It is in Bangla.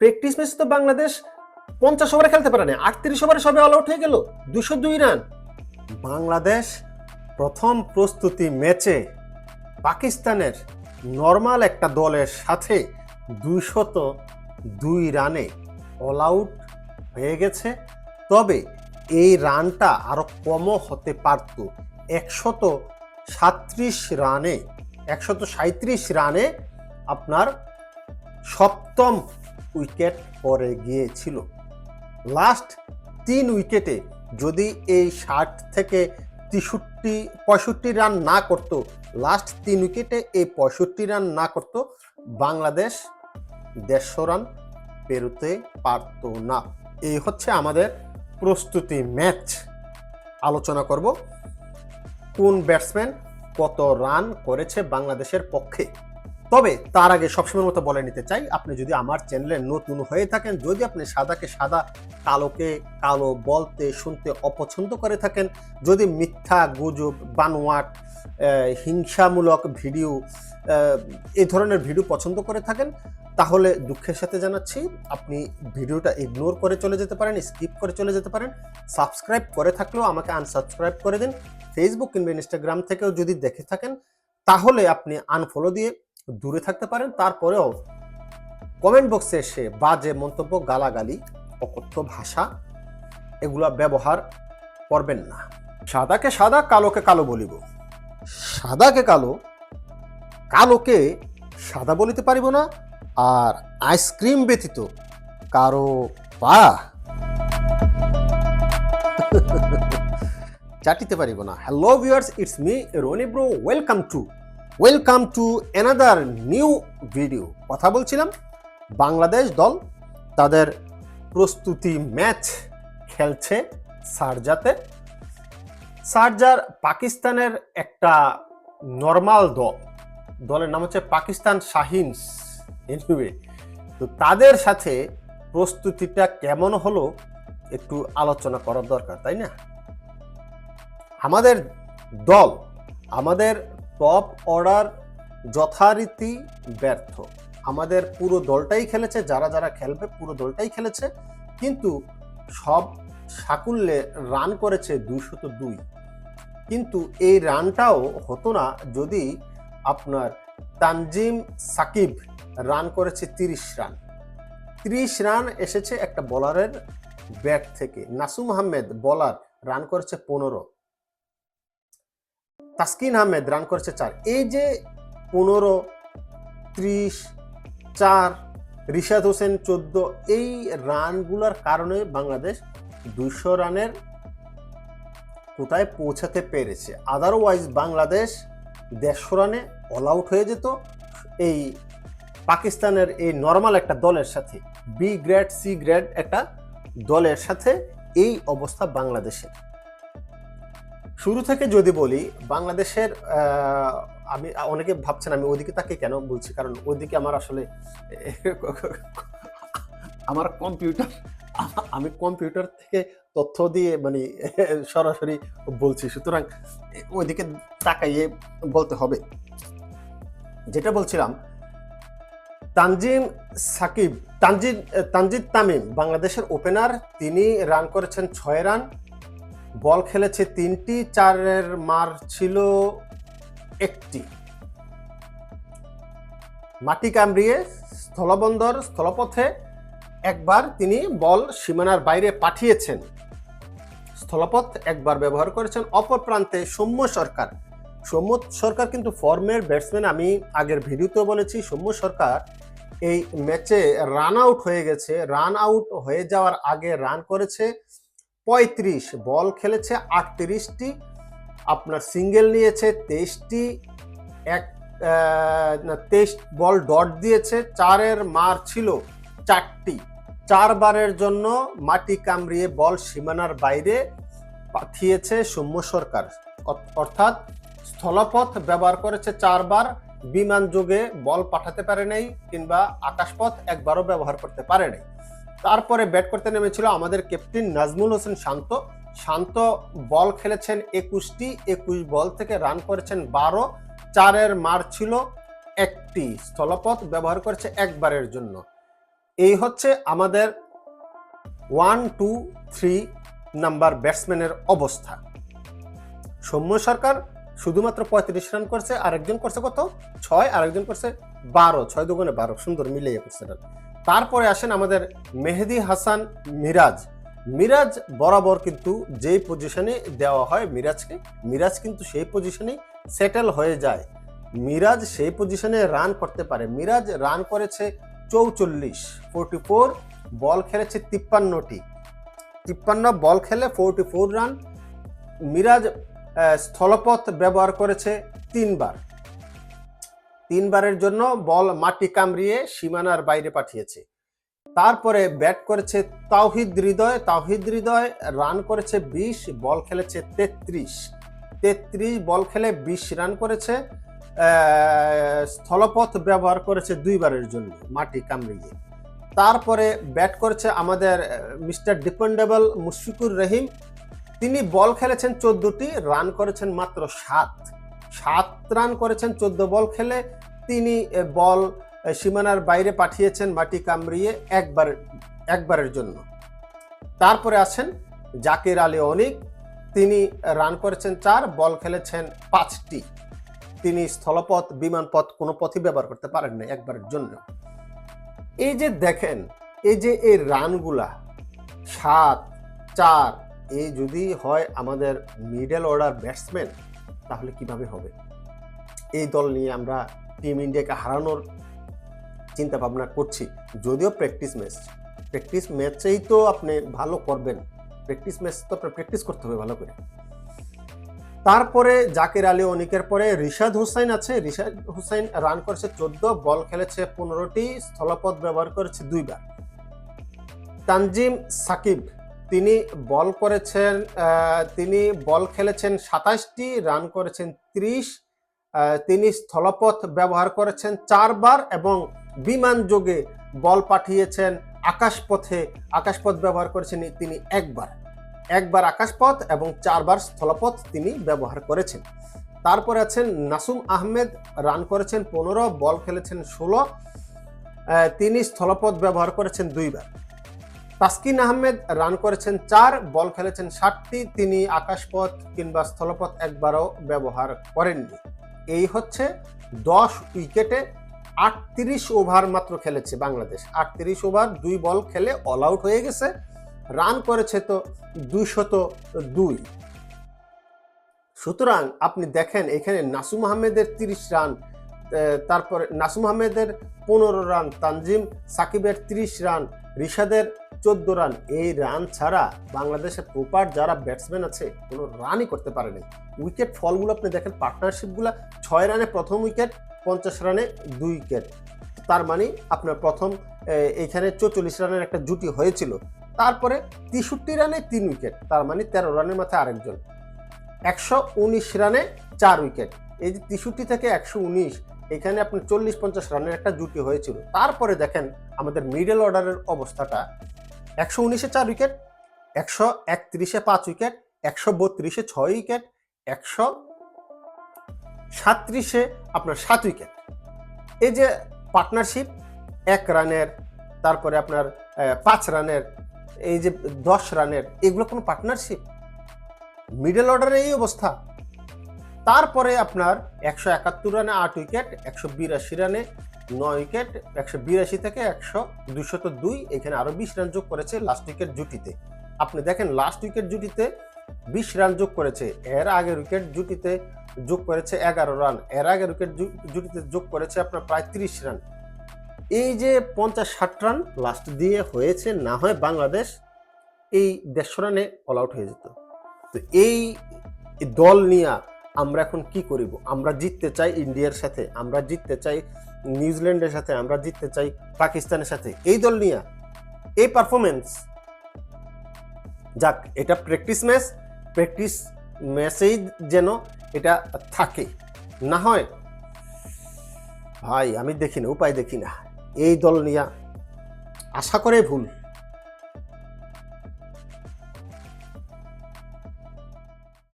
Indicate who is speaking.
Speaker 1: প্র্যাকটিস ম্যাচ তো বাংলাদেশ পঞ্চাশ ওভারে খেলতে পারে না আটত্রিশ ওভারে সবে অল আউট হয়ে গেল, দুশো দুই রান। বাংলাদেশ প্রথম প্রস্তুতি ম্যাচে পাকিস্তানের নর্মাল একটা দলের সাথে দুইশত দুই রানে অল আউট হয়ে গেছে। তবে এই রানটা আরও কমও হতে পারত, একশত সাত্রিশ রানে, একশত সাঁত্রিশ রানে আপনার সপ্তম উইকেট পরে গিয়েছিল। লাস্ট তিন উইকেটে যদি এই ষাট থেকে তেষট্টি, পঁয়ষট্টি রান না করতো, লাস্ট তিন উইকেটে এই পঁয়ষট্টি রান না করতো, বাংলাদেশ দেড়শো রান পেরোতে পারতো না। এই হচ্ছে আমাদের প্রস্তুতি ম্যাচ। আলোচনা করব কোন ব্যাটসম্যান কত রান করেছে বাংলাদেশের পক্ষে। তবে তার আগে সবসময় মতো বলে নিতে চাই, আপনি যদি আমার চ্যানেলে নতুন হয়ে থাকেন, যদি আপনি সাদাকে সাদা, কালোকে কালো বলতে, শুনতে অপছন্দ করে থাকেন, যদি মিথ্যা, গুজব, বানোয়াট হিংসামূলক ভিডিও এই ধরনের ভিডিও পছন্দ করে থাকেন, তাহলে দুঃখের সাথে জানাচ্ছি, আপনি ভিডিওটা ইগনোর করে চলে যেতে পারেন স্কিপ করে চলে যেতে পারেন সাবস্ক্রাইব করে থাকলেও আমাকে আনসাবস্ক্রাইব করে দিন। ফেসবুক কিংবা ইনস্টাগ্রাম থেকেও যদি দেখে থাকেন, তাহলে আপনি আনফলো দিয়ে দূরে থাকতে পারেন, তারপরেও কমেন্ট বক্সে এসে বাজে মন্তব্য, গালাগালি, অকথ্য ভাষা এগুলা ব্যবহার করবেন না। সাদাকে সাদা, কালোকে কালো বলিব। সাদাকে কালো, কালোকে সাদা বলিতে পারিব না আর আইসক্রিম ব্যতীত কারও পা চাটিতে পারিব না। Hello viewers it's me Rony bro welcome to welcome to another new video কথা বলছিলাম বাংলাদেশ দল, তাদের প্রস্তুতি ম্যাচ খেলছে সারজাতে। সারজার পাকিস্তানের একটা নর্মাল দল, দলের নাম হচ্ছে পাকিস্তান শাহিনস এনিওয়ে তো তাদের সাথে প্রস্তুতিটা কেমন হলো একটু আলোচনা করার দরকার, তাই না? আমাদের দল, আমাদের টপ অর্ডার যথারীতি ব্যর্থ। আমাদের পুরো দলটাই খেলেছে, যারা যারা খেলবে পুরো দলটাই খেলেছে। কিন্তু সব সাকুল্যে রান করেছে দুইশত দুই। কিন্তু এই রানটাও হতো না যদি আপনার তানজিম সাকিব রান করেছে তিরিশ রান। তিরিশ রান এসেছে একটা বলারের ব্যাট থেকে। নাসুম আহমেদ বলার রান করেছে পনেরো। তাসকিন আহমেদ রান করেছে চার। এই যে পনেরো, ত্রিশ, চার, রিশাদ হোসেন চোদ্দ, এই রানগুলোর কারণে বাংলাদেশ দুইশো রানের কোথায় পৌঁছাতে পেরেছে। আদারওয়াইজ বাংলাদেশ দেড়শো রানে অল আউট হয়ে যেত। এই পাকিস্তানের এই নর্মাল একটা দলের সাথে বি গ্রেড সি গ্রেড একটা দলের সাথে এই অবস্থা বাংলাদেশের। শুরু থেকে যদি বলি, বাংলাদেশের আমি, অনেকে ভাবছেন আমি ওইদিকে তাকে কেন বলছি? কারণ ওইদিকে আমার আসলে, আমার কম্পিউটার, আমি কম্পিউটার থেকে তথ্য দিয়ে মানে সরাসরি বলছি। সুতরাং, ওইদিকে তাকাইয়ে বলতে হবে। যেটা বলছিলাম, তানজিম সাকিব, তানজিদ তানজিদ তামিম, বাংলাদেশের ওপেনার তিনি রান করেছেন ছয় রান বল খেলেছে তিনটি, চারের মার ছিল একটি। মাটি কামড়িয়ে স্থলবন্দর স্থলপথে একবার তিনি বল সীমানার বাইরে পাঠিয়েছেন। স্থলপথ একবার ব্যবহার করেছেন। অপর প্রান্তে সৌম্য সরকার। সৌম্য সরকার কিন্তু ফর্মের ব্যাটসম্যান। আমি আগের ভিডিওতেও বলেছি, সৌম্য সরকার এই ম্যাচে রান আউট হয়ে গেছে। রান আউট হয়ে যাওয়ার আগে রান করেছে। পঁয়ত্রিশ, বল খেলেছে আটত্রিশটি, আপনার সিঙ্গেল নিয়েছে তেইশটি, এক তেইশ বল ডট দিয়েছে, চারের মার ছিল চারটি। চারবারের জন্য মাটি কামড়িয়ে বল সীমানার বাইরে পাঠিয়েছে সৌম্য সরকার। অর্থাৎ স্থলপথ ব্যবহার করেছে চারবার, বিমান যোগে বল পাঠাতে পারে নাই কিংবা আকাশপথ একবারও ব্যবহার করতে পারে নাই। তারপরে ব্যাট করতে নেমেছিল আমাদের ক্যাপ্টেন নাজমুল হোসেন শান্ত। শান্ত বল খেলেছেন একুশটি, একুশ বল থেকে রান করেছেন বারো। চারের মার ছিল একটি। স্থলপথ ব্যবহার করেছে একবারের জন্য। এই হচ্ছে আমাদের ওয়ান টু থ্রি নাম্বার ব্যাটসম্যানের অবস্থা। সৌম্য সরকার শুধুমাত্র পঁয়ত্রিশ রান করছে, আরেকজন করছে কত? ছয়, আরেকজন করছে বারো। ছয় দুগুণে বারো। সুন্দর মিলিয়ে করছে রান তারপরে আসেন আমাদের মেহেদি হাসান মিরাজ। মিরাজ বরাবর কিন্তু যেই পজিশনে দেওয়া হয় মিরাজকে, মিরাজ কিন্তু সেই পজিশনেই সেটেল হয়ে যায়। মিরাজ সেই পজিশনে রান করতে পারে। মিরাজ রান করেছে চৌচল্লিশ ফোরটি ফোর বল খেলেছে তিপ্পান্নটি। তিপ্পান্ন বল খেলে ফোরটি ফোর রান মিরাজ স্থলপথ ব্যবহার করেছে তিনবার। তিনবারের জন্য বল মাটি কামড়িয়ে সীমানার বাইরে পাঠিয়েছে। তারপরে ব্যাট করেছে তাওহিদ হৃদয় তাওহিদ হৃদয় রান করেছে বিশ, বল খেলেছে তেত্রিশ। তেত্রিশ বল খেলে বিশ রান করেছে স্থলপথ ব্যবহার করেছে দুইবারের জন্য মাটি কামড়িয়ে। তারপরে ব্যাট করেছে আমাদের মিস্টার ডিপেন্ডেবল মুশফিকুর রহিম। তিনি বল খেলেছেন চোদ্দটি, রান করেছেন মাত্র সাত। সাত রান করেছেন, চোদ্দ বল খেলে। তিনি বল সীমানার বাইরে পাঠিয়েছেন মাটি কামড়িয়ে একবার, একবারের জন্য। তারপরে আছেন জাকির আলী অনিক। তিনি রান করেছেন চার, বল খেলেছেন পাঁচটি। তিনি স্থলপথ, বিমানপথ কোনো পথই ব্যবহার করতে পারেন না একবারের জন্য। এই যে দেখেন, এই যে এই রানগুলা, সাত, চার, এই যদি হয় আমাদের মিডল অর্ডার ব্যাটসম্যান তাহলে কীভাবে হবে? এই দল নিয়ে আমরা টিম ইন্ডিয়াকে হারানোর চিন্তা ভাবনা করছি। যদিও প্র্যাকটিস ম্যাচ প্র্যাকটিস ম্যাচেই তো আপনি ভালো করবেন। প্র্যাকটিস ম্যাচ তো প্র্যাকটিস করতে হবে ভালো করে। তারপরে জাকির আলী অনিকের পরে রিশাদ হুসাইন আছে। রিশাদ হুসাইন রান করেছে চোদ্দ, বল খেলেছে পনেরোটি, স্থলপথ ব্যবহার করেছে দুইবার। তানজিম সাকিব তিনি বল করেছেন তিনি বল খেলেছেন সাতাশটি, রান করেছেন ত্রিশ তিনি স্থলপথ ব্যবহার করেছেন চারবার এবং বিমান যোগে বল পাঠিয়েছেন আকাশপথে। আকাশপথ ব্যবহার করেছেন তিনি একবার। একবার আকাশপথ এবং চারবার স্থলপথ তিনি ব্যবহার করেছেন। তারপরে আছেন নাসুম আহমেদ, রান করেছেন পনেরো, বল খেলেছেন ষোলো তিনি স্থলপথ ব্যবহার করেছেন দুইবার। তাসকিন আহমেদ রান করেছেন চার, বল খেলেছেন ষাটটি তিনি আকাশপথ কিংবা স্থলপথ একবারও ব্যবহার করেননি। এই হচ্ছে দশ উইকেটে আটত্রিশ ওভার মাত্র খেলেছে বাংলাদেশ। আটত্রিশ ওভার, দুই বল খেলে অল আউট হয়ে গেছে, রান করেছে তো দুইশত দুই। সুতরাং আপনি দেখেন, এখানে নাসুম আহমেদের তিরিশ রান তারপরে নাসুম আহমেদের পনেরো রান, তানজিম সাকিবের তিরিশ রান, রিশাদের চোদ্দ রান। এই রান ছাড়া বাংলাদেশের প্রপার যারা ব্যাটসম্যান আছে, কোনো রানই করতে পারেনি। উইকেট ফলগুলো আপনি দেখেন পার্টনারশিপগুলো ছয় রানে প্রথম উইকেট পঞ্চাশ রানে দুই উইকেট তার মানে আপনার প্রথম এইখানে চৌচল্লিশ রানের একটা জুটি হয়েছিল। তারপরে তেষট্টি রানে তিন উইকেট তার মানে তেরো রানের মাথায় আরেকজন। একশো উনিশ রানে চার উইকেট এই যে তেষট্টি থেকে একশো উনিশ, এখানে আপনার চল্লিশ পঞ্চাশ রানের একটা জুটি হয়েছিল। তারপরে দেখেন, আমাদের মিডল অর্ডারের অবস্থাটা। একশো উনিশে চার উইকেট, একশো একত্রিশে পাঁচ উইকেট, একশো বত্রিশে ছয় উইকেট, একশো সাত্রিশে আপনার সাত উইকেট। এই যে পার্টনারশিপ এক রানের, তারপরে আপনার পাঁচ রানের, এই যে দশ রানের, এগুলো কোনো পার্টনারশিপ মিডল অর্ডারে এই অবস্থা। তারপরে আপনার একশো একাত্তর রানে আট উইকেট, একশো বিরাশি রানে নয় উইকেট, একশো বিরাশি থেকে একশো দুশত দুই, এখানে আরও বিশ রান যোগ করেছে লাস্ট উইকেট জুটিতে। আপনি দেখেন লাস্ট উইকেট জুটিতে বিশ রান যোগ করেছে, এর আগের উইকেট জুটিতে যোগ করেছে এগারো রান, এর আগের উইকেট জুটিতে যোগ করেছে আপনার প্রায় তিরিশ রান। এই যে পঞ্চাশ ষাট রান লাস্ট দিয়ে হয়েছে, না হয় বাংলাদেশ এই দেড়শো রানে অল আউট হয়ে যেত। তো এই দল নিয়ে আমরা এখন কি করিব? আমরা জিততে চাই ইন্ডিয়ার সাথে, আমরা জিততে চাই নিউজিল্যান্ডের সাথে, আমরা জিততে চাই পাকিস্তানের সাথে। এই দল নিয়ে, এই পারফরমেন্স যাক, এটা প্র্যাকটিস ম্যাচ প্র্যাকটিস ম্যাচেই যেন এটা থাকে। না হয়, ভাই, আমি দেখি না উপায় দেখি না এই দল নিয়ে, আশা করে ভুল।